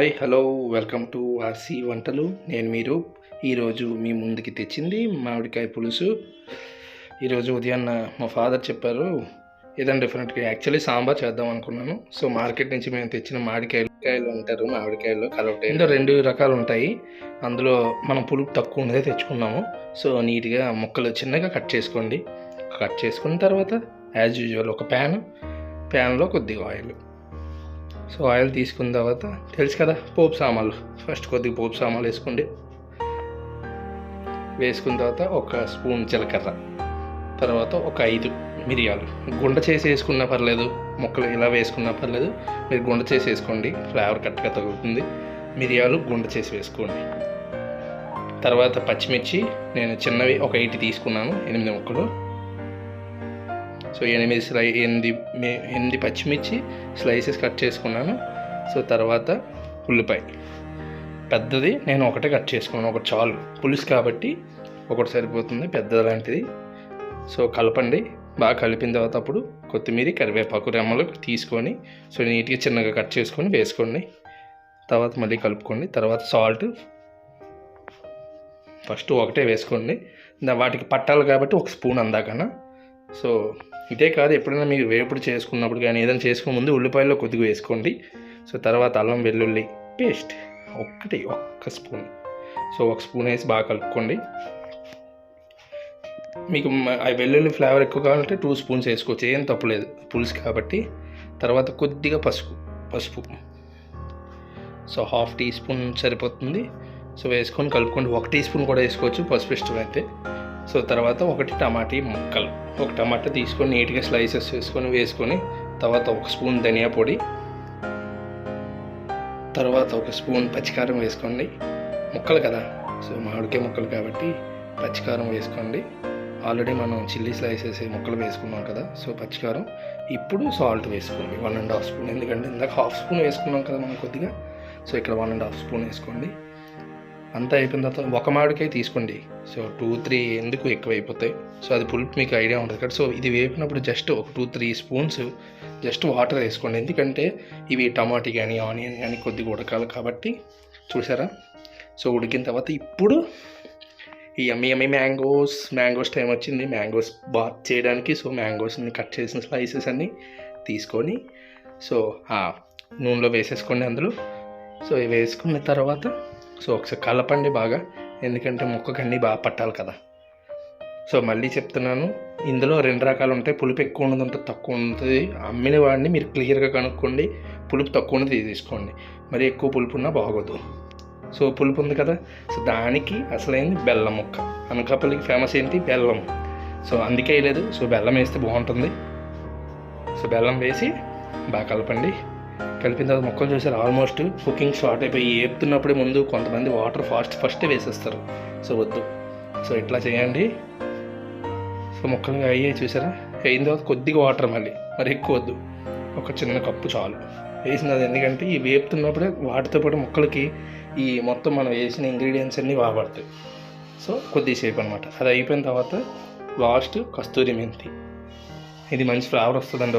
Hi hello welcome to RC వంటలు. నేను మీరు ఈరోజు మీ ముందుకి తెచ్చింది మామిడికాయ పులుసు. ఈరోజు ఉదయాన్న మా ఫాదర్ చెప్పారు ఏదైనా డిఫరెంట్గా యాక్చువల్లీ సాంబార్ చేద్దాం అనుకున్నాను. సో మార్కెట్ నుంచి మేము తెచ్చిన మామిడికాయలు కాయలు అంటారు మామిడికాయలు కలవటాయి ఇంకా రెండు రకాలు ఉంటాయి. అందులో మనం పులుపు తక్కువ ఉన్నదే తెచ్చుకున్నాము సో నీట్గా ముక్కలు చిన్నగా కట్ చేసుకోండి. కట్ చేసుకున్న తర్వాత యాజ్ యూజువల్ ఒక ప్యాన్ ప్యాన్లో కొద్దిగా ఆయిల్ సో ఆయిల్ తీసుకున్న తర్వాత తెలుసు కదా పోపు సామాన్లు. ఫస్ట్ కొద్దిగా పోపు సామాన్లు వేసుకోండి. వేసుకున్న తర్వాత ఒక స్పూన్ జీలకర్ర తర్వాత ఒక ఐదు మిరియాలు. గుండ చేసి వేసుకున్నా పర్లేదు ముక్కలు ఇలా వేసుకున్నా పర్లేదు మీరు గుండ చేసి వేసుకోండి ఫ్లేవర్ కరెక్ట్గా తగులుతుంది. మిరియాలు గుండ చేసి వేసుకోండి. తర్వాత పచ్చిమిర్చి నేను చిన్నవి ఒక ఎయిట్ తీసుకున్నాను ఎనిమిది ముక్కలు. సో ఎనిమిది స్లై ఎనిమిది ఎనిమిది పచ్చిమిర్చి స్లైసెస్ కట్ చేసుకున్నాను. సో తర్వాత ఉల్లిపాయ. పెద్దది నేను ఒకటే కట్ చేసుకున్నాను ఒకటి చాలు. పులుసు కాబట్టి ఒకటి సరిపోతుంది పెద్ద లాంటిది సో కలపండి. బాగా కలిపిన తర్వాత అప్పుడు కొత్తిమీర కరివేపాకు రెమ్మలు తీసుకొని సో నీట్గా చిన్నగా కట్ చేసుకొని వేసుకోండి. తర్వాత మళ్ళీ కలుపుకోండి. తర్వాత సాల్ట్ ఫస్ట్ ఒకటే వేసుకోండి. వాటికి పట్టాలి కాబట్టి ఒక స్పూన్ అందాకన. సో ఇదే కాదు ఎప్పుడైనా మీరు వేపుడు చేసుకున్నప్పుడు కానీ ఏదైనా చేసుకునే ముందు ఉల్లిపాయల్లో కొద్దిగా వేసుకోండి. సో తర్వాత అల్లం వెల్లుల్లి పేస్ట్ ఒక్కటి ఒక్క స్పూన్. సో ఒక స్పూన్ వేసి బాగా కలుపుకోండి. మీకు ఆ వెల్లుల్లి ఫ్లేవర్ ఎక్కువ కావాలంటే టూ స్పూన్స్ వేసుకోవచ్చు ఏం తప్పలేదు పులుసు కాబట్టి. తర్వాత కొద్దిగా పసుపు పసుపు. సో హాఫ్ టీ స్పూన్ సరిపోతుంది. సో వేసుకొని కలుపుకోండి. ఒక టీ స్పూన్ కూడా వేసుకోవచ్చు పసుపు ఇష్టమైతే. సో తర్వాత ఒకటి టమాటీ ముక్కలు. ఒక టమాటా తీసుకొని నీట్గా స్లైసెస్ వేసుకొని వేసుకొని తర్వాత ఒక స్పూన్ ధనియా పొడి. తర్వాత ఒక స్పూన్ పచ్చికారం వేసుకోండి. ముక్కలు కదా? సో మామిడికాయ ముక్కలు కాబట్టి పచ్చికారం వేసుకోండి. ఆల్రెడీ మనం చిల్లీ స్లైసెస్ ముక్కలు వేసుకున్నాం కదా? సో పచ్చికారం. ఇప్పుడు సాల్ట్ వేసుకోండి. One and half spoon. ఎందుకంటే ఇందాక హాఫ్ స్పూన్ వేసుకున్నాం కదా మనం కొద్దిగా. సో ఇక్కడ వన్ అండ్ హాఫ్ స్పూన్ వేసుకోండి. అంతా అయిపోయిన తర్వాత ఒక మామిడికాయ తీసుకోండి. సో టూ త్రీ ఎందుకు ఎక్కువ అయిపోతాయి సో అది పులుపు మీకు ఐడియా ఉంటుంది కదా సో ఇది వేపినప్పుడు జస్ట్ ఒక two three spoons just water వేసుకోండి. ఎందుకంటే ఇవి టమాటీ కానీ ఆనియన్ కానీ కొద్దిగా ఉడకాలి కాబట్టి. చూసారా? సో ఉడికిన తర్వాత ఇప్పుడు ఈ ఎమ్మి ఎమ్మి మ్యాంగోస్ మ్యాంగోస్ టైం వచ్చింది. మ్యాంగోస్ బాత్ చేయడానికి సో మ్యాంగోస్ని కట్ చేసిన స్లైసెస్ అన్నీ తీసుకొని సో ఆ నూనెలో వేసేసుకోండి అందులో. సో ఇవి వేసుకున్న తర్వాత సో ఒకసారి కలపండి బాగా ఎందుకంటే మొక్కకు అన్నీ బాగా పట్టాలి కదా. సో మళ్ళీ చెప్తున్నాను ఇందులో రెండు రకాలు ఉంటాయి. పులుపు ఎక్కువ ఉన్నది ఉంటుంది తక్కువ ఉంటుంది. అమ్మిన వాడిని మీరు క్లియర్గా కనుక్కోండి. పులుపు తక్కువ ఉన్నది తీసుకోండి. మరి ఎక్కువ పులుపు ఉన్నా బాగోదు. సో పులుపు ఉంది కదా సో దానికి అసలైంది బెల్లం ముక్క. అనకాపల్లికి ఫేమస్ ఏంటి? బెల్లం. సో అందుకే లేదు సో బెల్లం వేస్తే బాగుంటుంది. సో బెల్లం వేసి బాగా కలపండి. కలిపిన తర్వాత మొక్కలు చూసారు ఆల్మోస్ట్ కుకింగ్ స్టార్ట్ అయిపోయి ఏపుతున్నప్పుడే ముందు కొంతమంది వాటర్ ఫాస్ట్ ఫస్ట్ వేసేస్తారు. సో వద్దు. సో ఇట్లా చేయండి. సో మొక్కలు అయ్యాయి చూసారా? అయిన తర్వాత కొద్దిగా వాటర్ మళ్ళీ. మరి ఎక్కువ వద్దు. ఒక చిన్న కప్పు చాలు. వేసినది ఎందుకంటే ఈ వేపుతున్నప్పుడే వాటితో పాటు మొక్కలకి ఈ మొత్తం మనం వేసిన ఇంగ్రీడియంట్స్ అన్నీ బాగుపడతాయి సో కొద్దిసేపు అనమాట అది అయిపోయిన తర్వాత లాస్ట్ కస్తూరి మెంతి. ఇది మంచి ఫ్లేవర్ వస్తుందండి.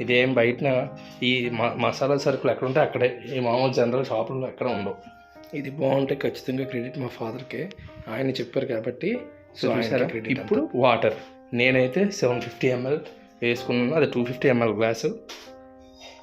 ఇదేం బయటన ఈ మసాలా సరుకులు ఎక్కడ ఉంటే అక్కడే. ఈ మామూలు జనరల్ షాపుల్లో ఎక్కడ ఉండవు. ఇది బాగుంటే ఖచ్చితంగా క్రెడిట్ మా ఫాదర్కే. ఆయన చెప్పారు కాబట్టి సో ఇప్పుడు వాటర్. నేనైతే సెవెన్ ఫిఫ్టీ ఎంఎల్ వేసుకున్నాను. అది two fifty ml glass.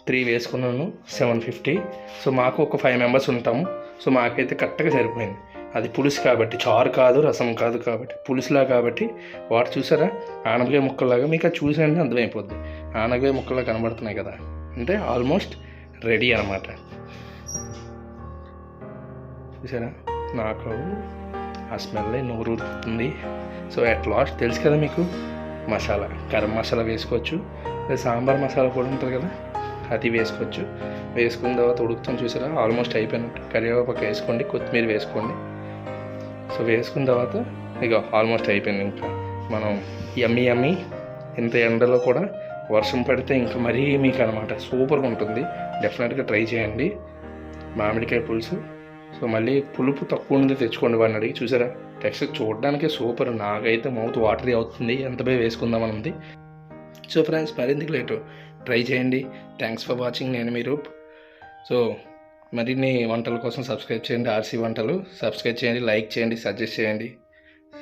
Three వేసుకున్నాను సెవెన్ ఫిఫ్టీ. సో మాకు ఒక ఫైవ్ మెంబర్స్ ఉంటాము. సో మాకైతే కరెక్ట్గా సరిపోయింది. అది పులుసు కాబట్టి చారు కాదు రసం కాదు కాబట్టి పులుసులా కాబట్టి. వాటర్ చూసారా? ఆనపకాయ ముక్కలాగా మీకు అది చూసారంటే అర్థమైపోద్ది. ఆనగవే ముక్కలు కనబడుతున్నాయి కదా. అంటే ఆల్మోస్ట్ రెడీ అనమాట చూసారా? నాకు ఆ స్మెల్ నోరు ఊరుతుంది సో అట్ లాస్ట్ తెలుసు కదా మీకు మసాలా గరం మసాలా వేసుకోవచ్చు. లేదా సాంబార్ మసాలా కూడా ఉంటుంది కదా అది వేసుకోవచ్చు. వేసుకున్న తర్వాత ఉడుకుతాం చూసారా? ఆల్మోస్ట్ అయిపోయినట్టు కరివేపాకు వేసుకోండి కొత్తిమీర వేసుకోండి. సో వేసుకున్న తర్వాత ఇక ఆల్మోస్ట్ అయిపోయింది ఇంకా. మనం ఎమ్మి ఎమ్మి ఇంత ఎండలో కూడా వర్షం పడితే ఇంకా మరీ మీకు అనమాట సూపర్గా ఉంటుంది. డెఫినెట్గా ట్రై చేయండి. మామిడికాయ పులుసు. సో మళ్ళీ పులుపు తక్కువ ఉంది తెచ్చుకోండి వాడిని అడిగి చూసారా? టెక్స్ట్ చూడడానికి సూపర్. నాకైతే మౌత్ వాటరీ అవుతుంది. ఎంత పోయి వేసుకుందామని ఉంది సో ఫ్రెండ్స్ మరిందుకు లేటు ట్రై చేయండి. థ్యాంక్స్ ఫర్ వాచింగ్ నేను మీరు సో మరిన్ని వంటల కోసం సబ్స్క్రైబ్ చేయండి. ఆర్సీ వంటలు. సబ్స్క్రైబ్ చేయండి. లైక్ చేయండి. సజెస్ట్ చేయండి.